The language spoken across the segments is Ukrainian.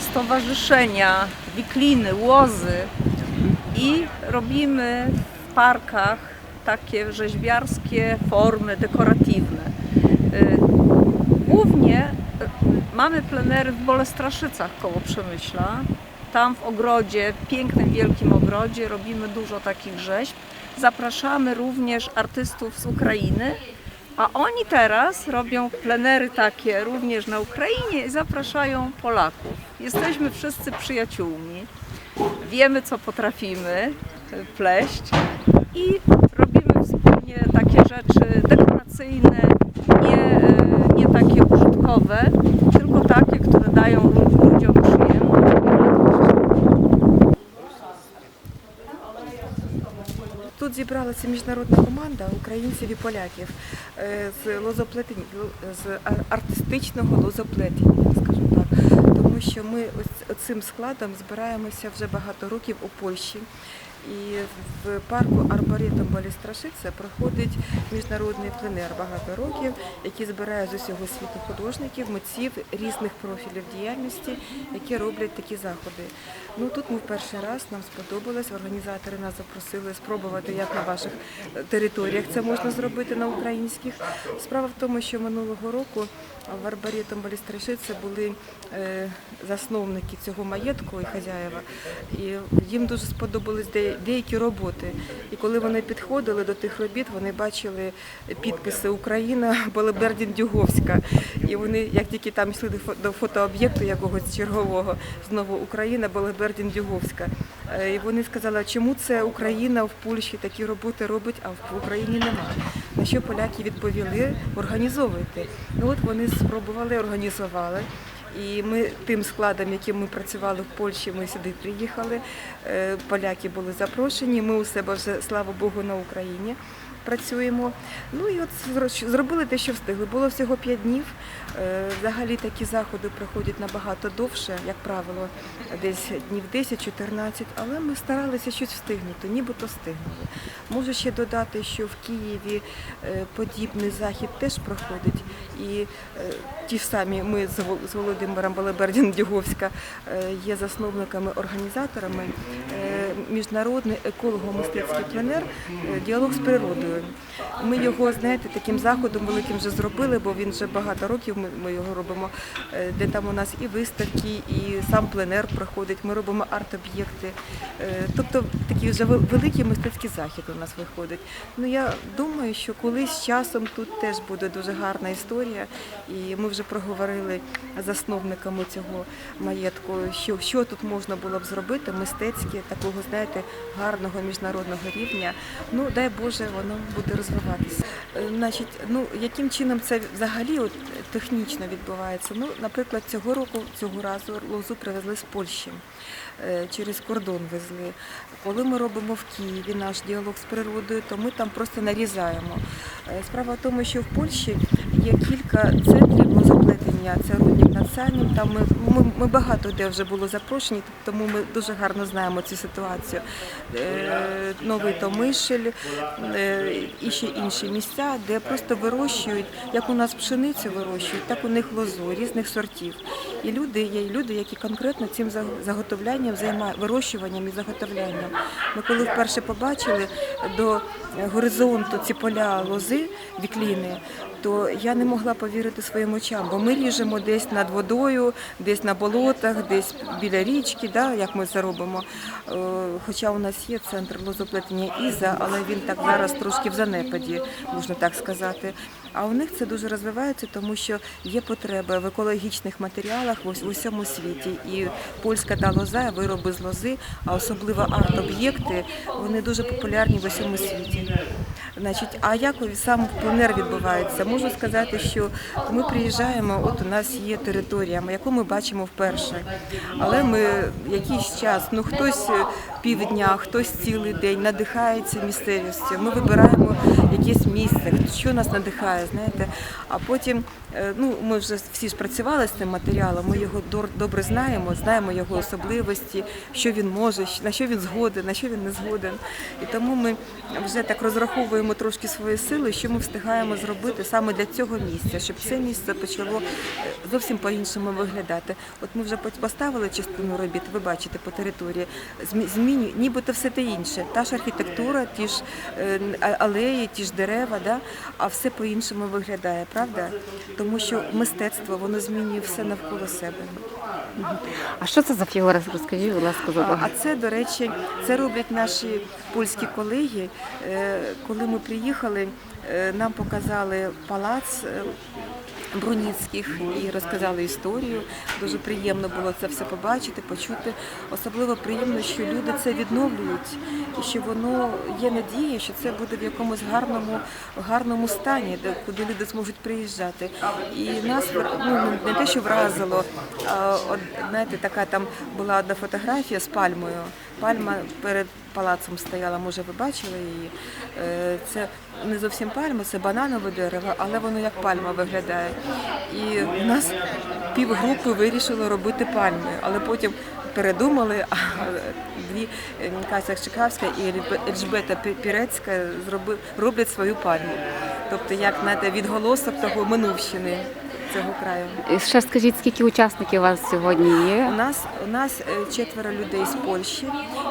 stowarzyszenia, wikliny, łozy i robimy w parkach takie rzeźbiarskie formy dekoratywne. Y, Głównie y, mamy plenery w Bolestraszycach koło Przemyśla. Tam w ogrodzie, pięknym, wielkim ogrodzie robimy dużo takich rzeźb. Zapraszamy również artystów z Ukrainy, a oni teraz robią plenery takie również na Ukrainie i zapraszają Polaków. Jesteśmy wszyscy przyjaciółmi, wiemy co potrafimy y, pleść i robimy wspólnie takie rzeczy dekoracyjne, nie, y, nie takie użytkowe, tylko takie, które dają lu- ludziom przyjemność i radość. Тут зібралася міжнародна команда українців і поляків е, З лозоплетень, з артистичного лозоплетення, скажімо так. Тому що ми ось цим складом збираємося вже багато років у Польщі. І в парку Арборетом Болістрашиця проходить міжнародний пленер багато років, який збирає з усього світу художників, митців різних профілів діяльності, які роблять такі заходи. Ну тут ми в перший раз нам сподобалось. Організатори нас запросили спробувати, як на ваших територіях це можна зробити на українських. Справа в тому, що минулого року в Арборетом Болістрашиця були е, засновники цього маєтку і хазяєва, і їм дуже сподобались де- деякі роботи. І коли вони підходили до тих робіт, вони бачили підписи Україна, Белебердін Дюговська. І вони, як тільки там йшли до фотооб'єкту якогось чергового, знову Україна, Белебердін Дюговська. Е, І вони сказали, чому це Україна в Польщі такі роботи робить, а в Україні немає. На що поляки відповіли, організовуйте. Ну от вони спробували, організували. І ми тим складом, яким ми працювали в Польщі, ми сюди приїхали. Е, Поляки були запрошені. Ми у себе вже, слава Богу, на Україні працюємо. Ну і от зро- зробили те, що встигли. Було всього 5 днів. Е, Взагалі такі заходи проходять набагато довше, як правило, десь днів 10-14, але ми старалися щось встигнути, нібито встигнули. Можу ще додати, що в Києві е, подібний захід теж проходить. І е, ті ж самі ми з з Володимиром Балебердін Дюговська е, є засновниками, організаторами. Е, міжнародний еколого-мистецький пленер е, Діалог з природою. Ми його, знаєте, таким заходом великим вже зробили, бо він вже багато років ми, його робимо, е, де там у нас і виставки, і сам пленер проходить. Ми робимо арт-об'єкти. Е, Тобто такий вже великий мистецький захід у нас виходить. Ну я думаю, що колись часом тут теж буде дуже гарна історія, і ми вже проговорили засновниками цього маєтку, що, що тут можна було б зробити мистецьке, такого, знаєте, гарного міжнародного рівня. Ну дай Боже, воно буде розвиватися. Е, Значить, ну яким чином це взагалі от, технічно відбувається? Ну, наприклад, цього року, цього разу лозу привезли з Польщі. е, Через кордон везли. Коли ми робимо в Києві наш діалог з природою, то ми там просто нарізаємо. Е, Справа в тому, що в Польщі є кілька центрів лозоплетення. Це рудник над Санем. Там ми, ми, ми багато де вже було запрошені, тому ми дуже гарно знаємо цю ситуацію. Е, Новий Томишель е, і ще інші місця, де просто вирощують, як у нас пшеницю вирощують, так у них лозу різних сортів. І люди є люди, які конкретно цим за- заготовлянням займаються, вирощуванням і заготовлянням. Ми коли вперше побачили до горизонту ці поля лози, вікліни, то я не могла повірити своїм очам, бо ми ріжемо десь над водою, десь на болотах, десь біля річки, да, як ми це робимо. Е, Хоча у нас є центр лозоплетення Іза, але він так зараз трошки в занепаді, можна так сказати. А у них це дуже розвивається, тому що є потреба в екологічних матеріалах в усьому світі. І польська та лоза, вироби з лози, а особливо арт-об'єкти, вони дуже популярні в усьому світі. Значить, а як сам пленер відбувається? Можу сказати, що ми приїжджаємо, от у нас є територія, яку ми бачимо вперше. Але ми якийсь час, ну хтось е, півдня, хтось цілий день надихається місцевістю. Ми вибираємо якесь місце, що нас надихає, знаєте. А потім, е, ну ми вже всі ж працювали з цим матеріалом, ми його добре знаємо, знаємо його особливості, що він може, на що він згоден, на що він не згоден. І тому ми вже так розраховуємо трошки свої сили, що ми встигаємо зробити саме для цього місця, щоб це місце почало е, зовсім по-іншому виглядати. От ми вже поставили частину робіт, ви бачите по території, змі- змінює, нібито все те інше. Та ж архітектура, ті ж е, алеї, ті ж дерева, да? а все по-іншому виглядає, правда? Тому що мистецтво воно змінює все навколо себе. А що це за фігура? Розкажіть, будь ласка, А це, до речі, це роблять наші польські колеги. Е, Коли ми приїхали, е, нам показали палац е, Бруніцьких і розказали історію. Дуже приємно було це все побачити, почути. Особливо приємно, що люди це відновлюють, і що воно є надія, що це буде в якомусь гарному, гарному стані, де куди люди зможуть приїжджати. І нас ну, не те, що вразило, а от знаєте, така там була одна фотографія з пальмою. Пальма перед палацом стояла, може, ви бачили її. Е, Це не зовсім пальма, це бананове дерево, але воно як пальма виглядає. І в нас півгрупи вирішили робити пальми, але потім передумали, дві е, Кася Чекавська і Ельжбета Пі- Пірецька роблять свою пальму. Тобто, як знаєте, відголосок того минувщини цього краю. Ще скажіть, скільки учасників у вас сьогодні У є? нас у нас е, четверо людей з Польщі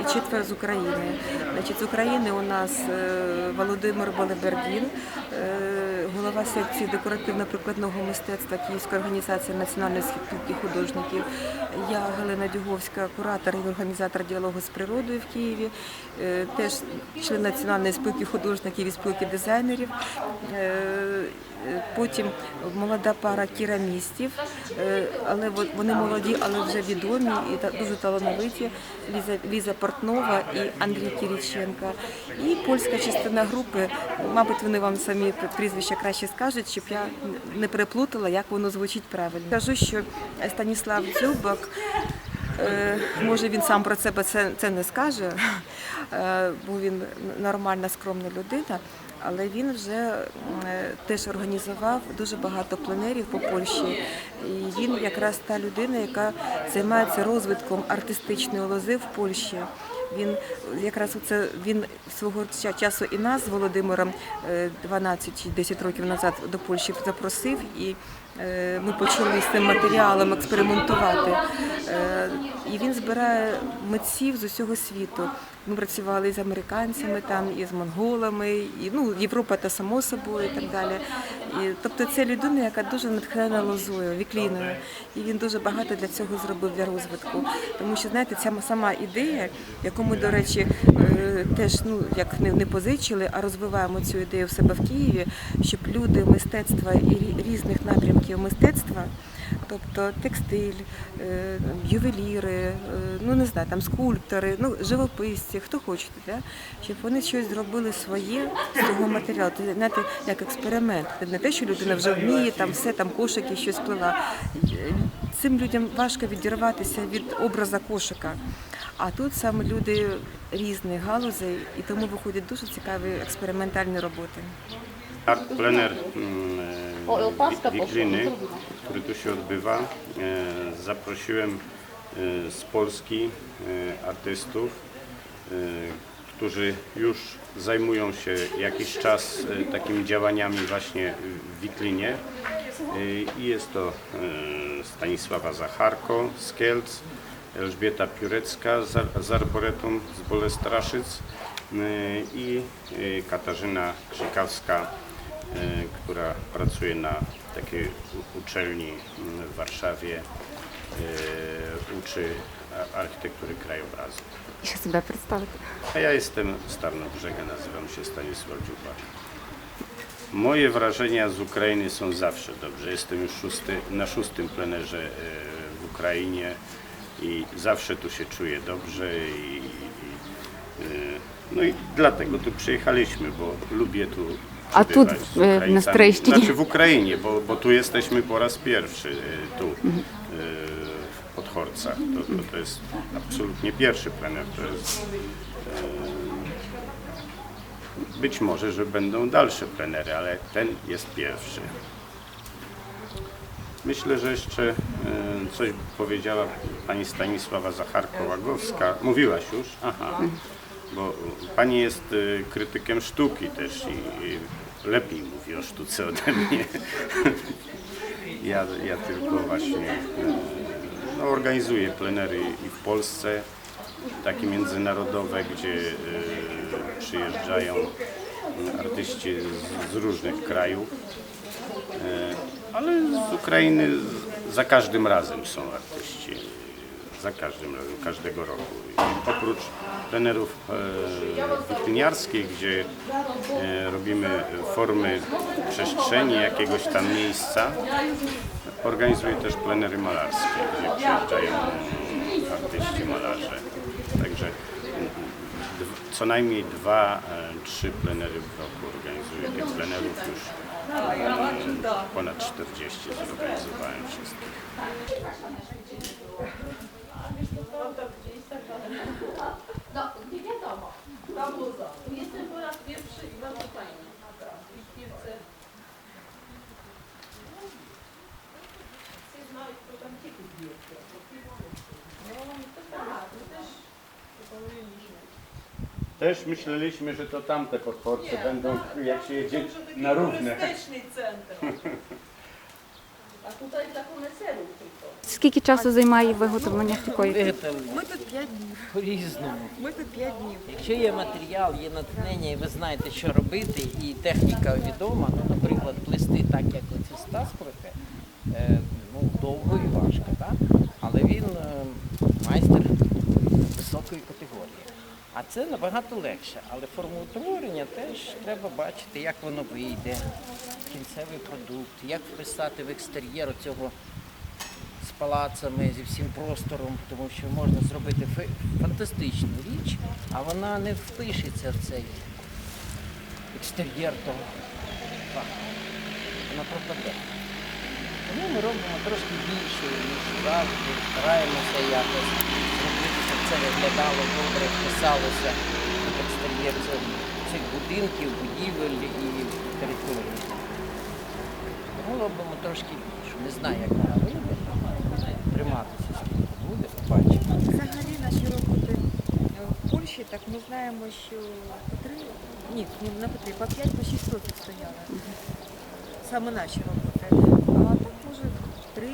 і четверо з України. Значить, з України у нас е, Володимир Балебердін, е, голова секції декоративно-прикладного мистецтва Київської організації національної спілки художників. Я Галина Дюговська, куратор і організатор діалогу з природою в Києві, е, теж член національної спілки художників і спілки дизайнерів. Потім молода пара керамістів, е, але во- вони молоді, але вже відомі і дуже талановиті. Ліза, Ліза Портнова і Андрій Кіріченка. І польська частина групи, мабуть, вони вам самі прізвища краще скажуть, щоб я не переплутала, як воно звучить правильно. Кажу, що Станіслав Дзюбак Е, Може він сам про себе це, це не скаже, е, бо він нормальна, скромна людина, але він вже е, теж організував дуже багато пленерів по Польщі. І він якраз та людина, яка займається розвитком артистичної лози в Польщі. Він якраз це він свого часу і нас з Володимиром е, 12 чи 10 років назад до Польщі запросив, і е, ми почали з цим матеріалом експериментувати. Е, І він збирає митців з усього світу. Ми працювали і з американцями, там, і з монголами, і ну, Європа та само собою і так далі. І, тобто це людина, яка дуже натхнена лозою, вікліною. І він дуже багато для цього зробив для розвитку. Тому що, знаєте, ця сама ідея, яку ми, до речі, е, теж ну, як не, не позичили, а розвиваємо цю ідею в себе в Києві, щоб люди мистецтва і різних напрямків мистецтва. Тобто текстиль, е, ювеліри, е, ну не знаю, там скульптори, ну живописці, хто хоче, да? щоб вони щось зробили своє з цього матеріалу. Це знаєте, як експеримент. Не те, що людина вже вміє, там все, там кошики, щось плела. Цим людям важко відірватися від образа кошика. А тут саме люди різних галузей, і тому виходять дуже цікаві експериментальні роботи. Art Plener mm, e, Wi- Wikliny, który tu się odbywa. E, Zaprosiłem e, z Polski e, artystów, e, którzy już zajmują się jakiś czas e, takimi działaniami właśnie w Wiklinie. E, I jest to e, Stanisława Zacharko z Kielc, Elżbieta Piórecka z, Arboretum z Bolestraszyc y, i y, Katarzyna Krzykawska, y, która pracuje na takiej uczelni mm, w Warszawie, uczy architektury krajobrazu. Ja sobie przedstawię. A ja jestem z Tarnobrzega, nazywam się Stanisław Dziubak. Moje wrażenia z Ukrainy są zawsze dobrze. Jestem już szósty, na szóstym plenerze w Ukrainie i zawsze tu się czuję dobrze i, i, e, no i dlatego tu przyjechaliśmy, bo lubię tu A tu w- na. Strejścinie? Znaczy w Ukrainie, bo, bo tu jesteśmy po raz pierwszy, e, tu. E, Pod Chorcach. To, to, to jest absolutnie pierwszy plener. To jest, być może, że będą dalsze plenery, ale ten jest pierwszy. Myślę, że jeszcze coś powiedziała pani Stanisława Zacharko-Łagowska. Mówiłaś już? Aha. Bo pani jest e, krytykiem sztuki też i, lepiej mówi o sztuce ode mnie. Ja, ja tylko właśnie e, no, organizuję plenery i w Polsce, takie międzynarodowe, gdzie e, przyjeżdżają artyści z różnych krajów. Ale z Ukrainy za każdym razem są artyści. Za każdym razem, każdego roku. I oprócz plenerów e, wiktyniarskich, gdzie e, robimy formy przestrzeni jakiegoś tam miejsca, organizuję też plenery malarskie, gdzie przyjeżdżają artyści, malarze. Także co najmniej dwa, e, trzy plenery w roku organizuję. Tych plenerów już ponad 40 zorganizowałem wszystkich. Też myśleliśmy, że to tamte podporce będą, jak się jedzie na równe. Turystyczny centrum. A tutaj dla koneserów tylko. Скільки часу займає виготовлення такої? Ми тут 5 днів. по-різному. Ми тут 5 днів. Якщо є матеріал, є натхнення, і ви знаєте, що робити, і техніка відома, ну, наприклад, плести так, як оці стаспорити, е, ну, довго і важко, так? але він е, майстер високої категорії. А це набагато легше. Але формоутворення теж треба бачити, як воно вийде, кінцевий продукт, як вписати в екстер'єр цього з палацами, зі всім простором, тому що можна зробити фантастичну річ, а вона не впишеться в цей екстер'єр того факту. Вона пропаде. Тому ми робимо трошки більше, ніж завжди, стараємося якось це виглядало добре, вписалося екстер'єр цих будинків, будівель і територій. Тому робимо трошки більше. Не знаю, як вона вийде. Триматися скільки буде, побачимо. Взагалі наші роботи е, в Польщі, так ми знаємо, що по три, ні, не по три, по п'ять, по шість років стояли. Саме наші роботи. А так може три,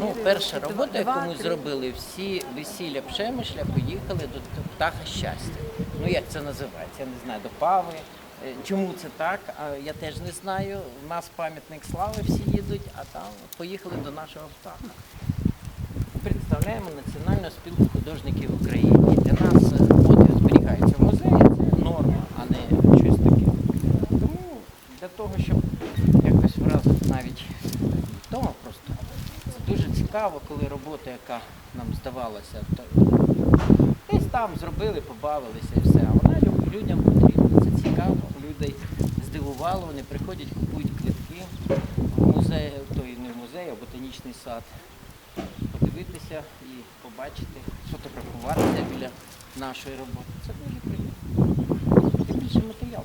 Ну, перша робота, яку ми зробили, всі весілля Пшемишля поїхали до птаха щастя. Ну як це називається? Я не знаю, до Пави. Е, Чому це так? Я теж не знаю. У нас пам'ятник слави всі їдуть, а там поїхали до нашого птаха. Представляємо Національну спілку художників України. Для нас е, роботи зберігаються в музеї, це норма, а не щось таке. Тому для того, щоб якось вразити навіть вдома просто, це дуже цікаво, коли робота, яка нам здавалася, то десь там зробили, побавилися і все. А вона людям потрібна. Це цікаво, людей здивувало, вони приходять, купують квитки в музей, той не в музей, а ботанічний сад. Подивитися і побачити, сфотографуватися біля нашої роботи. Це дуже приємно. Тим більше матеріал.